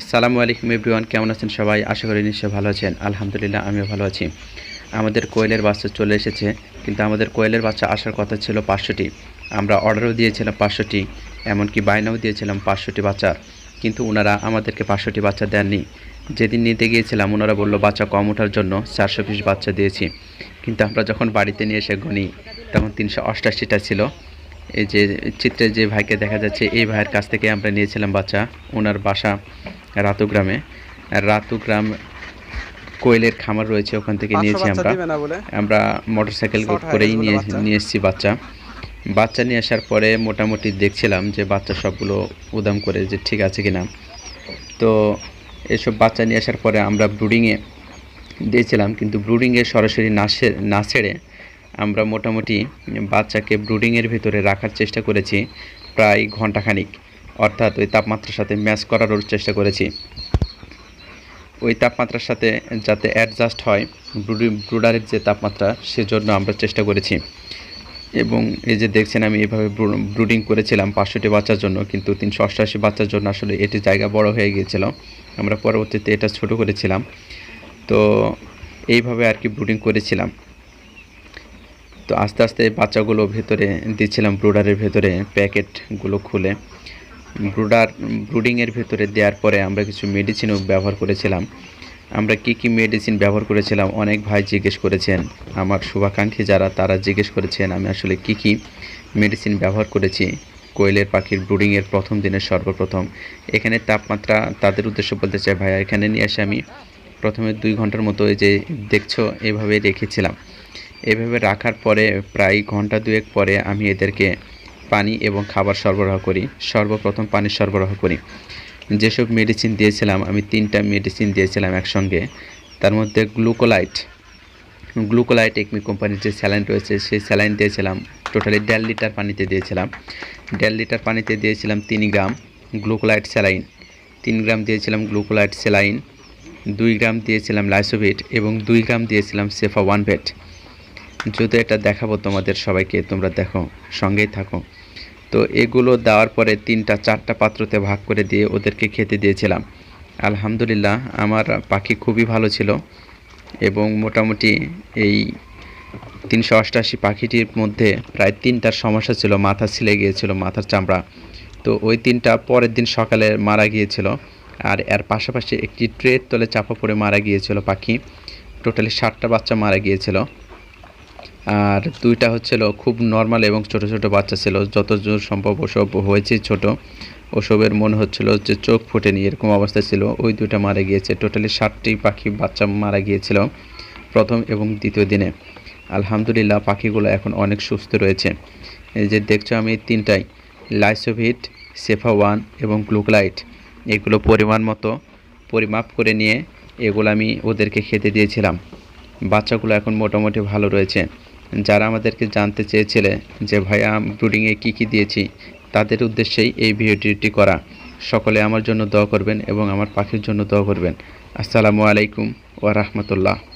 আসসালামু আলাইকুম এভরিওয়ান, কেমন আছেন সবাই? আশা করি নিশ্চয়ই ভালো আছেন। আলহামদুলিল্লাহ, আমিও ভালো আছি। আমাদের কোয়েলের বাচ্চা চলে এসেছে, কিন্তু আমাদের কোয়েলের বাচ্চা আসার কথা ছিল পাঁচশোটি। আমরা অর্ডারও দিয়েছিলাম পাঁচশোটি, এমনকি বায়নাও দিয়েছিলাম পাঁচশোটি বাচ্চার কিন্তু ওনারা আমাদেরকে পাঁচশোটি বাচ্চা দেননি। যেদিন নিতে গিয়েছিলাম ওনারা বলল, বাচ্চা কম ওঠার জন্য চারশো পিস বাচ্চা দিয়েছি। কিন্তু আমরা যখন বাড়িতে নিয়ে এসে গণি তখন তিনশো অষ্টাশিটা ছিল। এই যে চিত্রে যে ভাইকে দেখা যাচ্ছে এই ভাইয়ের কাছ থেকে আমরা নিয়েছিলাম বাচ্চা। ওনার বাসা রাতু গ্রামে। রাতু গ্রাম কোয়েলের খামার রয়েছে ওখান থেকে নিয়েছি আমরা। আমরা মোটরসাইকেল Short hire করেই নিয়ে নিয়ে এসেছি বাচ্চা। বাচ্চা নিয়ে আসার পরে মোটামুটি দেখছিলাম যে বাচ্চা সবগুলো উদাম করে যে ঠিক আছে কিনা। তো এসব বাচ্চা নিয়ে আসার পরে আমরা ব্রুডিংয়ে দিয়েছিলাম কিন্তু ব্রুডিংয়ে সরাসরি না না ছেড়ে আমরা মোটামুটি বাচ্চাকে ব্রুডিংয়ের ভিতরে রাখার চেষ্টা করেছি প্রায় ঘন্টাখানিক অর্থাৎ ওই তাপমাত্রার সাথে ম্যাচ করারও চেষ্টা করেছি। ওই তাপমাত্রার সাথে যাতে অ্যাডজাস্ট হয়, ব্রুডি, ব্রুডারের যে তাপমাত্রা, সেজন্য আমরা চেষ্টা করেছি। এবং এই যে দেখছেন আমি এভাবে ব্রুডিং করেছিলাম পাঁচশোটি বাচ্চার জন্য, কিন্তু তিনশো অষ্টআশি বাচ্চার জন্য আসলে এটি জায়গা বড় হয়ে গিয়েছিল। আমরা পরবর্তীতে এটা ছোট করেছিলাম। তো এইভাবে আর কি ব্রুডিং করেছিলাম। তো আস্তে আস্তে বাচ্চাগুলো ভেতরে দিচ্ছিলাম, ব্রুডারের ভেতরে প্যাকেটগুলো খুলে। ব্রুডার, ব্রুডিংয়ের ভেতরে দেওয়ার পরে আমরা কিছু মেডিসিনও ব্যবহার করেছিলাম। আমরা কি কি মেডিসিন ব্যবহার করেছিলাম, অনেক ভাই জিজ্ঞেস করেছেন। আমার শুভাকাঙ্ক্ষী যারা, তারা জিজ্ঞেস করেছেন, আমি আসলে কি কি মেডিসিন ব্যবহার করেছি। কোয়েলের পাখির ব্রুডিংয়ের প্রথম দিনের সর্বপ্রথম। এখানে তাপমাত্রা তাদের উদ্দেশ্য বলতে চাই, ভাইয়া, এখানে নিয়ে এসে আমি প্রথমে দুই ঘণ্টার মতো এই যে দেখছ, এভাবে রেখেছিলাম। এভাবে রাখার পরে প্রায় ঘণ্টা দুয়েক পরে আমি এদেরকে পানি এবং খাবার সরবরাহ করি, সর্বপ্রথম পানি সরবরাহ করি। যেসব মেডিসিন দিয়েছিলাম, আমি তিনটা মেডিসিন দিয়েছিলাম একসঙ্গে। তার মধ্যে গ্লুকোলাইট গ্লুকোলাইট একমি কোম্পানির যে স্যালাইন রয়েছে, সেই স্যালাইন দিয়েছিলাম টোটালি দেড় লিটার পানিতে দিয়েছিলাম। দেড় লিটার পানিতে দিয়েছিলাম তিন গ্রাম গ্লুকোলাইট স্যালাইন তিন গ্রাম দিয়েছিলাম গ্লুকোলাইট স্যালাইন দুই গ্রাম দিয়েছিলাম লাইসোভিট এবং দুই গ্রাম দিয়েছিলাম সেফা ওয়ান ভেট যদি এটা দেখাবো তোমাদের সবাইকে, তোমরা দেখো, সঙ্গেই থাকো। তো এগুলো দেওয়ার পরে তিনটা, চারটা পাত্রতে ভাগ করে দিয়ে ওদেরকে খেতে দিয়েছিলাম। আলহামদুলিল্লাহ, আমার পাখি খুবই ভালো ছিল এবং মোটামুটি এই তিনশো অষ্টাশি পাখিটির মধ্যে প্রায় তিনটার সমস্যা ছিল, মাথা ছিলে গিয়েছিল, মাথার চামড়া। তো ওই তিনটা পরের দিন সকালে মারা গিয়েছিল আর এর পাশাপাশি একটি ট্রের তলে চাপা পড়ে মারা গিয়েছিল পাখি। টোটালি ষাটটা বাচ্চা মারা গিয়েছিল। আর দুইটা হচ্ছিল খুব নর্মাল এবং ছোট ছোট বাচ্চা ছিল। যত সম্ভব ওসব হয়েছে ছোট। ওসবের মনে হচ্ছিল যে চোখ ফুটেনি এরকম অবস্থা ছিল। ওই দুইটা মারা গিয়েছে। টোটালি ষাটটি পাখি বাচ্চা মারা গিয়েছিল প্রথম এবং দ্বিতীয় দিনে। আলহামদুলিল্লাহ, পাখিগুলো এখন অনেক সুস্থ রয়েছে। এই যে দেখছ আমি তিনটাই। লাইসোভিট সেফা ওয়ান এবং গ্লুকলাইট এগুলো পরিমাণ মতো পরিমাপ করে নিয়ে এগুলো আমি ওদেরকে খেতে দিয়েছিলাম। বাচ্চাগুলো এখন মোটামুটি ভালো রয়েছে। যারা আমাদেরকে জানতে চেয়েছিলে যে, ভাইয়া ব্রুডিংয়ে কী কী দিয়েছি? তাদের উদ্দেশ্যেই এই ভিডিওটি করা। সকলে আমার জন্য দোয়া করবেন এবং আমার পাখির জন্য দোয়া করবেন। আসসালামু আলাইকুম ওয়া রাহমাতুল্লাহ।